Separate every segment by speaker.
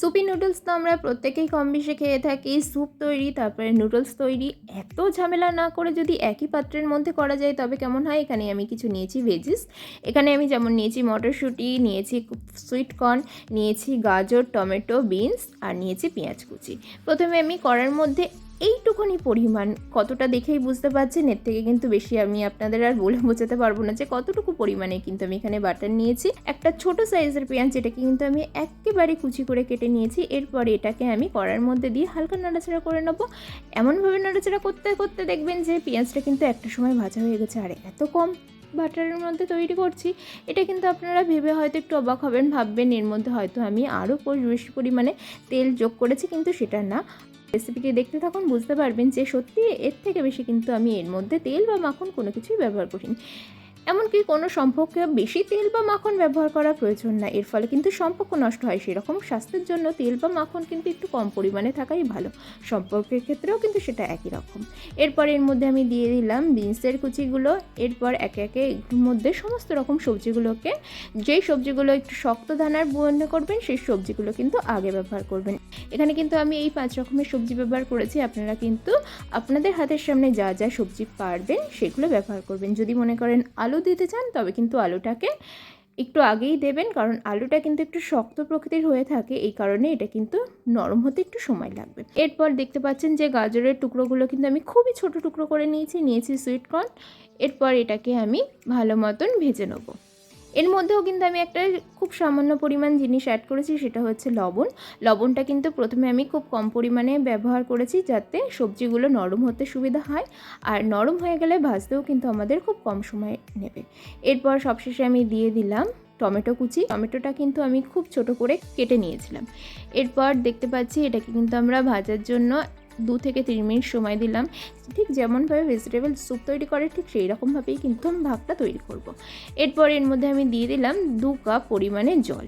Speaker 1: Soupy noodles তো আমরা প্রত্যেকেই কম বেশি খেয়ে থাকি, স্যুপ তৈরি, তারপরে নুডলস তৈরি। এত ঝামেলা না করে যদি একই পাত্রের মধ্যে করা যায়, তবে কেমন হয়? এখানে আমি কিছু নিয়েছি ভেজিস এখানে আমি যেমন নিয়েছি মটরশুঁটি, নিয়েছি সুইট কর্ন নিয়েছি গাজর, টমেটো বিনস আর নিয়েছি পেঁয়াজ কুচি। প্রথমে আমি কড়ার মধ্যে এইটুকুনি পরিমাণ কতটা দেখেই বুঝতে পারছেন, এর থেকে কিন্তু বেশি আমি আপনাদের আর বলে বোঝাতে পারব না যে কতটুকু পরিমাণে কিন্তু আমি এখানে বাটার নিয়েছি। একটা ছোট সাইজের পেঁয়াজ যেটাকে কিন্তু আমি একেবারে কুচি করে কেটে নিয়েছি, এরপরে এটাকে আমি কড়ার মধ্যে দিয়ে হালকা নাড়াচাড়া করে নেব। এমনভাবে নাড়াচাড়া করতে করতে দেখবেন যে পেঁয়াজটা কিন্তু একটা সময় ভাজা হয়ে গেছে আর এত কম। বাটারের মধ্যে তৈরি করছি, এটা কিন্তু আপনারা ভেবে হয়তো একটু অবাক হবেন, ভাববেন এর মধ্যে হয়তো আমি আরও বেশি পরিমাণে তেল যোগ করেছি, কিন্তু সেটা না। রেসিপিটি দেখতে থাকুন, বুঝতে পারবেন যে সত্যি এর থেকে বেশি কিন্তু আমি এর মধ্যে তেল বা মাখন কোনো কিছুই ব্যবহার করিনি। এমনকি কোনো সম্পর্কে বেশি তেল বা মাখন ব্যবহার করা প্রয়োজন না। এর ফলে কিন্তু সম্পর্ক নষ্ট হয়। সেরকম স্বাস্থ্যের জন্য তেল বা মাখন কিন্তু একটু কম পরিমাণে থাকাই ভালো। সম্পর্কের ক্ষেত্রেও কিন্তু সেটা একই রকম। এরপর এর মধ্যে আমি দিয়ে দিলাম বিনসের কুচিগুলো। এরপর একে একে এর মধ্যে সমস্ত রকম সবজিগুলোকে, যেই সবজিগুলো একটু শক্ত দানার মনে করবেন, সেই সবজিগুলো কিন্তু আগে ব্যবহার করবেন। এখানে কিন্তু আমি এই পাঁচ রকমের সবজি ব্যবহার করেছি। আপনারা কিন্তু আপনাদের হাতের সামনে যা যা সবজি পারবেন, সেগুলো ব্যবহার করবেন। যদি মনে করেন আলু দিতে চান, তবে কিন্তু আলুটাকে একটু আগেই দেবেন, কারণ আলুটা কিন্তু একটু শক্ত প্রকৃতির হয়ে থাকে, এই কারণে এটা কিন্তু নরম হতে একটু সময় লাগবে। এরপর দেখতে পাচ্ছেন যে গাজরের টুকরোগুলো কিন্তু আমি খুবই ছোট টুকরো করে নিয়েছি নিয়েছি সুইটকর্ন এরপর এটাকে আমি ভালো মতন ভেজে নেব। এর মধ্যেও কিন্তু আমি একটা খুব সামান্য পরিমাণ জিনিস অ্যাড করেছি, সেটা হচ্ছে লবণ। লবণটা কিন্তু প্রথমে আমি খুব কম পরিমাণে ব্যবহার করেছি যাতে সবজিগুলো নরম হতে সুবিধা হয়। আর নরম হয়ে গেলে ভাজতেও কিন্তু আমাদের খুব কম সময় নেবে। এরপর সবশেষে আমি দিয়ে দিলাম টমেটো কুচি। টমেটোটা কিন্তু আমি খুব ছোট করে কেটে নিয়েছিলাম। এরপর দেখতে পাচ্ছি এটাকে কিন্তু আমরা ভাজার জন্য দু থেকে তিন মিনিট সময় দিলাম। ঠিক যেমনভাবে ভেজিটেবল স্যুপ তৈরি করে, ঠিক সেই রকমভাবেই কিন্তু আমি ভাগটা তৈরি করব। এরপর এর মধ্যে আমি দিয়ে দিলাম দু কাপ পরিমাণে জল।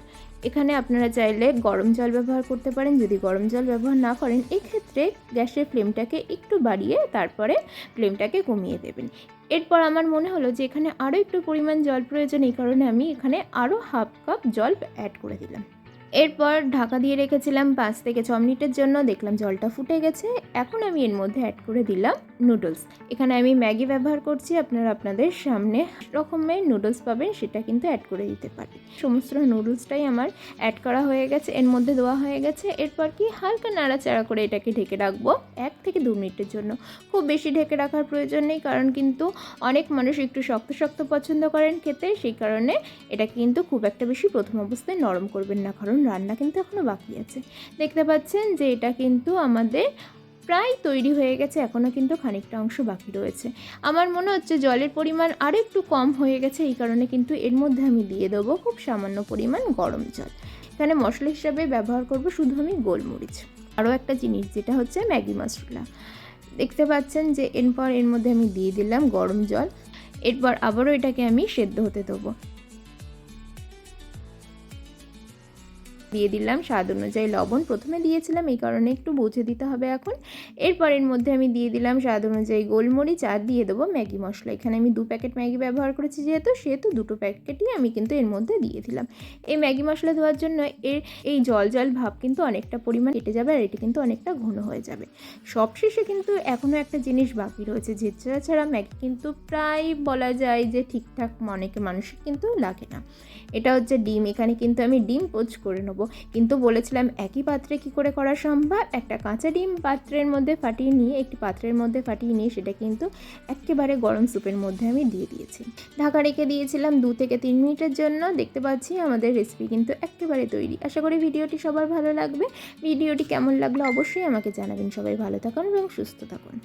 Speaker 1: এখানে আপনারা চাইলে গরম জল ব্যবহার করতে পারেন, যদি গরম জল ব্যবহার না করেন, এক্ষেত্রে গ্যাসের ফ্লেমটাকে একটু বাড়িয়ে তারপরে ফ্লেমটাকে কমিয়ে দেবেন। এরপর আমার মনে হলো যে এখানে আরও একটু পরিমাণ জল প্রয়োজন, এই কারণে আমি এখানে আরও হাফ কাপ জল অ্যাড করে দিলাম। এরপর ঢাকা দিয়ে রেখেছিলাম পাঁচ থেকে ছ মিনিটের জন্য, দেখলাম জলটা ফুটে গেছে। এখন আমি এর মধ্যে অ্যাড করে দিলাম। নুডলস এখানে আমি ম্যাগি ব্যবহার করছি, আপনারা আপনাদের সামনে রকমের নুডলস পাবেন, সেটা কিন্তু অ্যাড করে দিতে পারেন। সমস্ত নুডলসটাই আমার অ্যাড করা হয়ে গেছে, এর মধ্যে দেওয়া হয়ে গেছে। এরপর কি হালকা নাড়াচাড়া করে এটাকে ঢেকে রাখব এক থেকে দু মিনিটের জন্য। খুব বেশি ঢেকে রাখার প্রয়োজন নেই, কারণ কিন্তু অনেক মানুষ একটু শক্ত শক্ত পছন্দ করেন খেতে, সেই কারণে এটাকে কিন্তু খুব একটা বেশি প্রথম অবস্থায় নরম করবেন না, কারণ রান্না কিন্তু এখনও বাকি আছে। দেখতে পাচ্ছেন যে এটা কিন্তু আমাদের প্রায় তৈরি হয়ে গেছে, এখনও কিন্তু খানিকটা অংশ বাকি রয়েছে। আমার মনে হচ্ছে জলের পরিমাণ আরও একটু কম হয়ে গেছে, এই কারণে কিন্তু এর মধ্যে আমি দিয়ে দেবো খুব সামান্য পরিমাণ গরম জল। এখানে মশলা হিসাবে ব্যবহার করব শুধু আমি গোলমরিচ। আরও একটা জিনিস যেটা হচ্ছে ম্যাগি মশলা। দেখতে পাচ্ছেন যে এরপর এর মধ্যে আমি দিয়ে দিলাম গরম জল। এরপর আবারও এটাকে আমি সেদ্ধ হতে দেবো। দিয়ে দিলাম স্বাদ অনুযায়ী লবণ। প্রথমে দিয়েছিলাম, এই কারণে একটু বুঝে দিতে হবে এখন। এরপর এর মধ্যে আমি দিয়ে দিলাম স্বাদ অনুযায়ী গোলমরিচ আর দিয়ে দেবো ম্যাগি মশলা। এখানে আমি দু প্যাকেট ম্যাগি ব্যবহার করেছি যেহেতু, সেহেতু দুটো প্যাকেটই আমি কিন্তু এর মধ্যে দিয়ে দিলাম। এই ম্যাগি মশলা দেওয়ার জন্য এর এই জল জল ভাব কিন্তু অনেকটা পরিমাণ কেটে যাবে আর এটি কিন্তু অনেকটা ঘন হয়ে যাবে। সবশেষে কিন্তু এখনও একটা জিনিস বাকি রয়েছে, যে ছাড়া ম্যাগি কিন্তু প্রায় বলা যায় যে ঠিকঠাক অনেকে মানুষের কিন্তু লাগে না। এটা হচ্ছে ডিম। এখানে কিন্তু আমি ডিম পোচ করে নেব। কিন্তু বলেছিলাম একই পাত্রে কি করে করা সম্ভব? একটা কাঁচা ডিম পাত্রের মধ্যে ফাটিয়ে নিয়ে, একটি পাত্রের মধ্যে ফাটিয়ে নিয়ে সেটা কিন্তু একেবারে গরম স্যুপের মধ্যে আমি দিয়ে দিয়েছি। ঢাকা রেখে দিয়েছিলাম দু থেকে তিন মিনিটের জন্য। দেখতে পাচ্ছি আমাদের রেসিপি কিন্তু একেবারে তৈরি। আশা করি ভিডিওটি সবার ভালো লাগবে। ভিডিওটি কেমন লাগল অবশ্যই আমাকে জানাবেন। সবাই ভালো থাকুন এবং সুস্থ থাকুন।